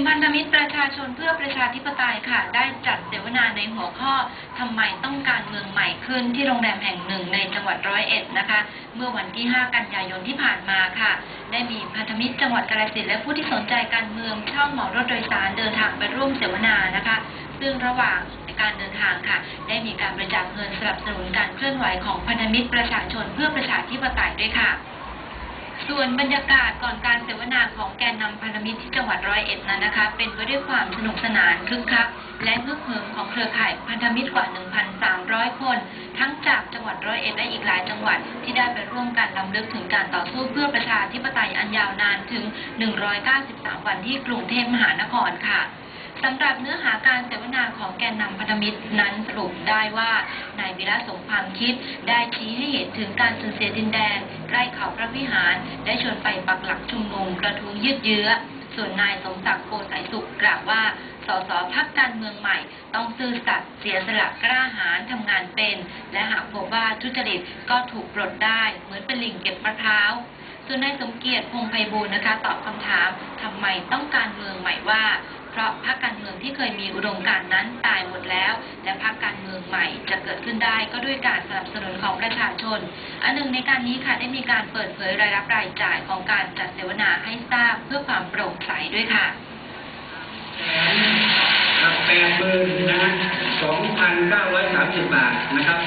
มพันธมิตรประชาชนเพื่อประชาธิปไตยค่ะ ได้จัดเสวนาในหัวข้อทำไมต้องการเมืองใหม่ขึ้นที่โรงแรมแห่งหนึ่งในจังหวัดร้อยเอ็ดนะคะ เมื่อวันที่ 5 กันยายนที่ผ่านมาค่ะ ได้มีพันธมิตรจังหวัดกาฬสินธุ์และผู้ที่สนใจการเมืองเช่าเหมารถโดยสารเดินทางไปร่วมเสวนานะคะ ซึ่งระหว่างการเดินทางค่ะ ได้มีการบริจาคเงินสนับสนุนการเคลื่อนไหวของพันธมิตรประชาชนเพื่อประชาธิปไตยด้วยค่ะ ส่วนบรรยากาศก่อนการเสวนาของแกนนำพันธมิตรที่จังหวัดร้อยเอ็ดนั้นนะคะ เป็นไปด้วยความสนุกสนานคึกคักและมื้อเหิมของเครือข่ายพันธมิตรกว่า 1,300 คน ทั้งจากจังหวัดร้อยเอ็ดและอีกหลายจังหวัดที่ได้ไปร่วมกันลำลึกถึงการต่อสู้เพื่อประชาธิปไตยอันยาวนานถึง 193 วันที่กรุงเทพมหานครค่ะ สำหรับเนื้อหาการเสวนาของแกนนำพันธมิตรนั้นสรุปได้ว่านายวิระสมความคิดได้ชี้ให้เห็นถึงการสูญเสียดินแดนใกล้เขาพระวิหาร ได้ชวนไปปักหลักชุมนุมกระทุ้งยืดเยื้อ ส่วนนายสมศักดิ์โกสายสุขกล่าวว่าสสพักการเมืองใหม่ ต้องซื่อสัตย์เสียสละกล้าหาญทำงานเป็น และหากพบว่าทุจริตก็ถูกปลดได้ เหมือนเป็นลิงเก็บมะพร้าวส่วนนายสมเกียรติพงไพบูลย์นะคะ ตอบคำถามทำไมต้องการเมืองใหม่ว่า เพราะพรรคการ ที่เคยมีอุดมการณ์นั้นตายหมดแล้ว และพรรคการเมืองใหม่จะเกิดขึ้นได้ก็ด้วยการสนับสนุนของประชาชน อันหนึ่งในการนี้ค่ะได้มีการเปิดเผยรายรับรายจ่ายของการจัดเสวนาให้ทราบเพื่อความโปร่งใสด้วยค่ะแปดหมื่นนะสองพันเก้าร้อยสามสิบบาทนะครับ